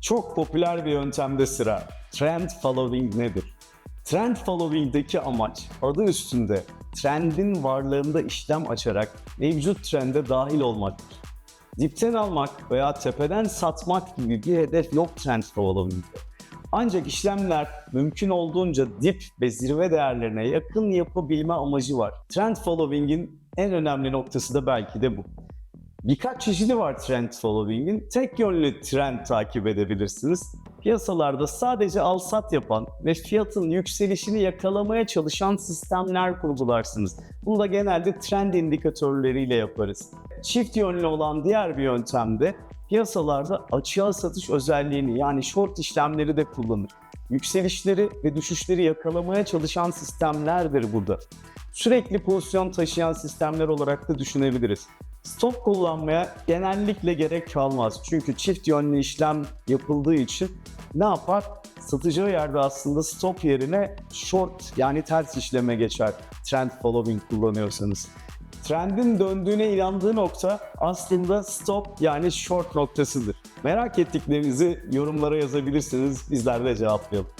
Çok popüler bir yöntemde sıra. Trend following nedir? Trend following'deki amaç adı üstünde trendin varlığında işlem açarak mevcut trende dahil olmaktır. Dipten almak veya tepeden satmak gibi bir hedef yok trend following'de. Ancak işlemler mümkün olduğunca dip ve zirve değerlerine yakın yapabilme amacı var. Trend following'in en önemli noktası da belki de bu. Birkaç çeşidi var trend following'in. Tek yönlü trend takip edebilirsiniz. Piyasalarda sadece al sat yapan ve fiyatın yükselişini yakalamaya çalışan sistemler kurgularsınız. Bunu da genelde trend indikatörleriyle yaparız. Çift yönlü olan diğer bir yöntemde piyasalarda açığa satış özelliğini yani short işlemleri de kullanır. Yükselişleri ve düşüşleri yakalamaya çalışan sistemlerdir burada. Sürekli pozisyon taşıyan sistemler olarak da düşünebiliriz. Stop kullanmaya genellikle gerek kalmaz. Çünkü çift yönlü işlem yapıldığı için ne yapar? Satacağı yerde aslında stop yerine short yani ters işleme geçer. Trend following kullanıyorsanız. Trendin döndüğüne inandığı nokta aslında stop yani short noktasıdır. Merak ettiklerinizi yorumlara yazabilirsiniz. Bizler de cevaplayalım.